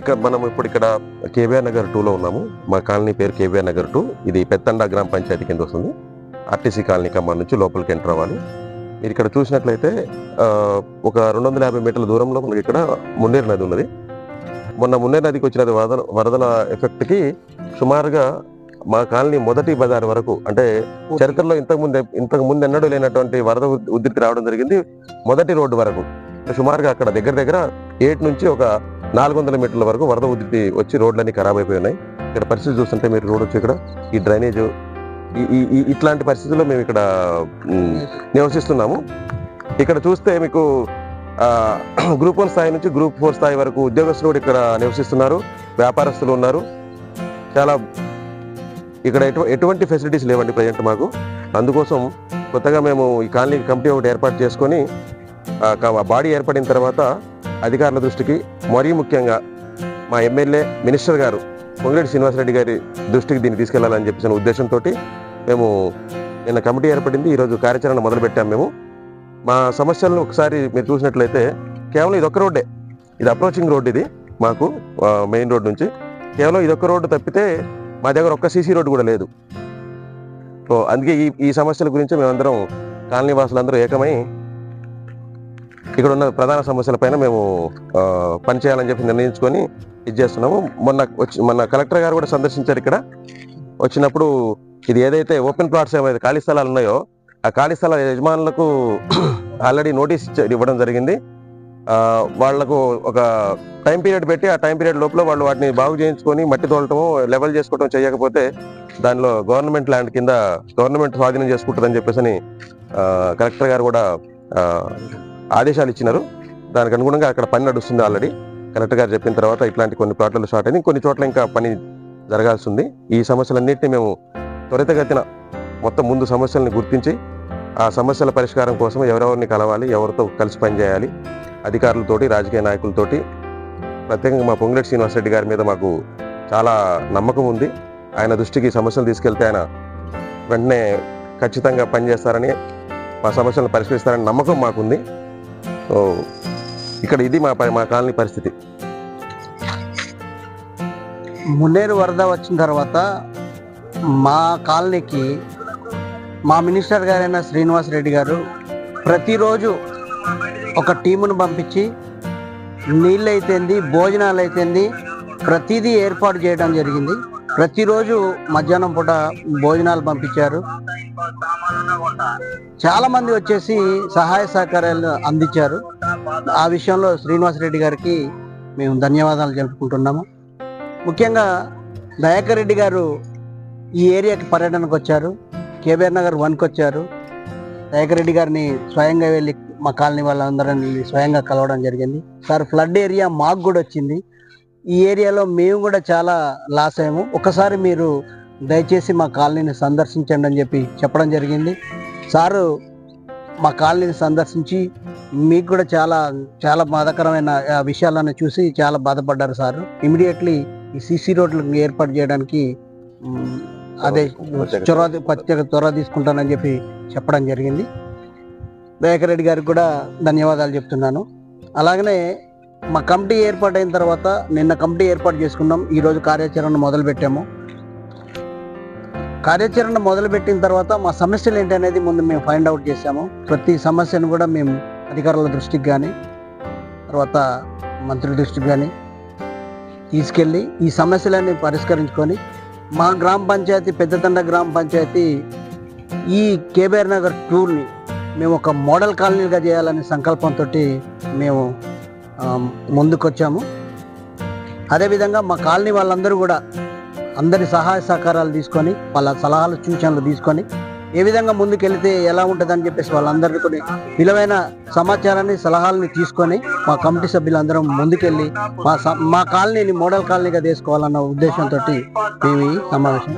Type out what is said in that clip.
ఇక మనం ఇప్పుడు ఇక్కడ కేవీఆర్ నగర్ టూలో ఉన్నాము. మా కాలనీ పేరు కేవీఆర్ నగర్ టూ ఇది పెత్తండా గ్రామ పంచాయతీ కింద వస్తుంది. ఆర్టీసీ కాలనీ కమ్మ నుంచి లోపలికి ఎంటర్ అవ్వాలి. మీరు ఇక్కడ చూసినట్లయితే ఒక రెండు వందల యాభై మీటర్ల దూరంలో మనకి ఇక్కడ మున్నేరు నది ఉన్నది. మొన్న మున్నేరు నదికి వచ్చిన వరదల వరదల ఎఫెక్ట్కి సుమారుగా మా కాలనీ మొదటి బజార్ వరకు అంటే చరిత్రలో ఇంతకు ముందు ఇంతకు ముందు ఎన్నడూ లేనటువంటి వరద ఉధృతి రావడం జరిగింది మొదటి రోడ్డు వరకు. సుమారుగా అక్కడ దగ్గర దగ్గర ఏట్ నుంచి ఒక నాలుగు వందల మీటర్ల వరకు వరద ఉధృతి వచ్చి రోడ్లన్నీ ఖరాబ్ అయిపోయి ఉన్నాయి ఇక్కడ పరిస్థితి చూస్తుంటే మీరు చూడొచ్చు ఇక్కడ ఈ డ్రైనేజ్ ఈ- ఇట్లాంటి పరిస్థితుల్లో మేము ఇక్కడ నివసిస్తున్నాము. ఇక్కడ చూస్తే మీకు గ్రూప్ వన్ స్థాయి నుంచి గ్రూప్ ఫోర్ స్థాయి వరకు ఉద్యోగస్తులు కూడా ఇక్కడ నివసిస్తున్నారు. వ్యాపారస్తులు ఉన్నారు. చాలా ఇక్కడ ఎటు ఎటువంటి ఫెసిలిటీస్ లేవండి ప్రజెంట్ మాకు. అందుకోసం కొత్తగా మేము ఈ కాలనీ కమిటీ ఒకటి ఏర్పాటు చేసుకొని బాడీ ఏర్పడిన తర్వాత అధికారుల దృష్టికి మరీ ముఖ్యంగా మా ఎమ్మెల్యే మినిస్టర్ గారు పొంగిరెడ్డి శ్రీనివాసరెడ్డి గారి దృష్టికి దీన్ని తీసుకెళ్ళాలని చెప్పేసిన ఉద్దేశంతో మేము నిన్న కమిటీ ఏర్పడింది. ఈరోజు కార్యాచరణ మొదలుపెట్టాము మేము. మా సమస్యలను ఒకసారి మీరు చూసినట్లయితే కేవలం ఇది ఒక్క రోడ్డే. ఇది అప్రోచింగ్ రోడ్ ఇది మాకు మెయిన్ రోడ్ నుంచి. కేవలం ఇది ఒక్క రోడ్డు తప్పితే మా దగ్గర ఒక్క సీసీ రోడ్డు కూడా లేదు. సో అందుకే ఈ ఈ సమస్యల గురించి మేమందరం కాలనీ వాసులందరూ ఏకమై ఇక్కడ ఉన్న ప్రధాన సమస్యలపైన మేము పనిచేయాలని చెప్పి నిర్ణయించుకొని ఇది చేస్తున్నాము. మొన్న వచ్చి మొన్న కలెక్టర్ గారు కూడా సందర్శించారు ఇక్కడ. వచ్చినప్పుడు ఇది ఏదైతే ఓపెన్ ప్లాట్స్ ఏమైతే ఖాళీ స్థలాలు ఉన్నాయో ఆ ఖాళీ స్థలాల యజమానులకు ఆల్రెడీ నోటీస్ ఇవ్వడం జరిగింది. వాళ్ళకు ఒక టైం పీరియడ్ పెట్టి ఆ టైం పీరియడ్ లోపల వాళ్ళు వాటిని బాగు చేయించుకొని మట్టి తోలటము లెవెల్ చేసుకోవటం చేయకపోతే దానిలో గవర్నమెంట్ ల్యాండ్ కింద గవర్నమెంట్ స్వాధీనం చేసుకుంటుందని చెప్పేసి కలెక్టర్ గారు కూడా ఆదేశాలు ఇచ్చినారు. దానికి అనుగుణంగా అక్కడ పని నడుస్తుంది ఆల్రెడీ. కలెక్టర్ గారు చెప్పిన తర్వాత ఇట్లాంటి కొన్ని ప్లాట్లు స్టార్ట్ అయింది. కొన్ని చోట్ల ఇంకా పని జరగాల్సి ఉంది ఈ సమస్యలన్నింటినీ మేము త్వరితగతిన మొత్తం ముందు సమస్యలను గుర్తించి ఆ సమస్యల పరిష్కారం కోసం ఎవరెవరిని కలవాలి ఎవరితో కలిసి పనిచేయాలి అధికారులతోటి రాజకీయ నాయకులతోటి ప్రత్యేకంగా మా పొంగిరెడ్డి శ్రీనివాసరెడ్డి గారి మీద మాకు చాలా నమ్మకం ఉంది. ఆయన దృష్టికి సమస్యలు తీసుకెళ్తే ఆయన వెంటనే ఖచ్చితంగా పనిచేస్తారని మా సమస్యలను పరిష్కరిస్తారని నమ్మకం మాకుంది. ఇక్కడ ఇది మా మా కాలనీ పరిస్థితి. మున్నేరు వరద వచ్చిన తర్వాత మా కాలనీకి మా మినిస్టర్ గారైన శ్రీనివాస్ రెడ్డి గారు ప్రతిరోజు ఒక టీమును పంపించి నీళ్ళు అయితేంది భోజనాలు అయితేంది ప్రతిదీ ఏర్పాటు చేయడం జరిగింది. ప్రతిరోజు మధ్యాహ్నం పూట భోజనాలు పంపించారు. చాలా మంది వచ్చేసి సహాయ సహకారాలు అందించారు. ఆ విషయంలో శ్రీనివాస్ రెడ్డి గారికి మేము ధన్యవాదాలు జరుపుకుంటున్నాము ముఖ్యంగా దయాకర్ రెడ్డి గారు ఈ ఏరియాకి పర్యటనకు వచ్చారు. కేబీఆర్ నగర్ వన్కి వచ్చారు. దయాకర్ రెడ్డి గారిని స్వయంగా వెళ్ళి మా కాలనీ వాళ్ళందరినీ స్వయంగా కలవడం జరిగింది. సార్ ఫ్లడ్ ఏరియా మాకు కూడా వచ్చింది. ఈ ఏరియాలో మేము కూడా చాలా లాస్ అయ్యాము. ఒకసారి మీరు దయచేసి మా కాలనీని సందర్శించండి అని చెప్పి చెప్పడం జరిగింది. సారు మా కాలనీని సందర్శించి మీకు కూడా చాలా చాలా బాధాకరమైన ఆ, విషయాలను చూసి చాలా బాధపడ్డారు సార్. ఇమీడియట్లీ ఈ సీసీ రోడ్లు ఏర్పాటు చేయడానికి అదే చొరవ ప్రత్యేక చొరవ తీసుకుంటానని చెప్పి చెప్పడం జరిగింది. దయాకర్ రెడ్డి గారికి కూడా ధన్యవాదాలు చెప్తున్నాను. అలాగనే మా కమిటీ ఏర్పాటైన తర్వాత నిన్న కమిటీ ఏర్పాటు చేసుకున్నాం. ఈరోజు కార్యాచరణ మొదలు పెట్టాము కార్యాచరణ మొదలుపెట్టిన తర్వాత మా సమస్యలు ఏంటి అనేది ముందు మేము ఫైండ్ అవుట్ చేసాము ప్రతి సమస్యను కూడా మేము అధికారుల దృష్టికి కానీ తర్వాత మంత్రి దృష్టికి కానీ తీసుకెళ్ళి ఈ సమస్యలన్నీ పరిష్కరించుకొని మా గ్రామ పంచాయతీ పెద్దతండ గ్రామ పంచాయతీ ఈ కేబీఆర్ నగర్ టూర్ని మేము ఒక మోడల్ కాలనీగా చేయాలనే సంకల్పంతో మేము ముందుకొచ్చాము. అదేవిధంగా మా కాలనీ వాళ్ళందరూ కూడా అందరి సహాయ సహకారాలు తీసుకొని వాళ్ళ సలహాలు సూచనలు తీసుకొని ఏ విధంగా ముందుకెళ్తే ఎలా ఉంటుందని చెప్పేసి వాళ్ళందరికీ కూడా విలువైన సమాచారాన్ని సలహాలని తీసుకొని మా కమిటీ సభ్యులందరం ముందుకెళ్ళి మా స- మా కాలనీని మోడల్ కాలనీగా తీసుకోవాలన్న ఉద్దేశంతో మేము ఈ సమావేశం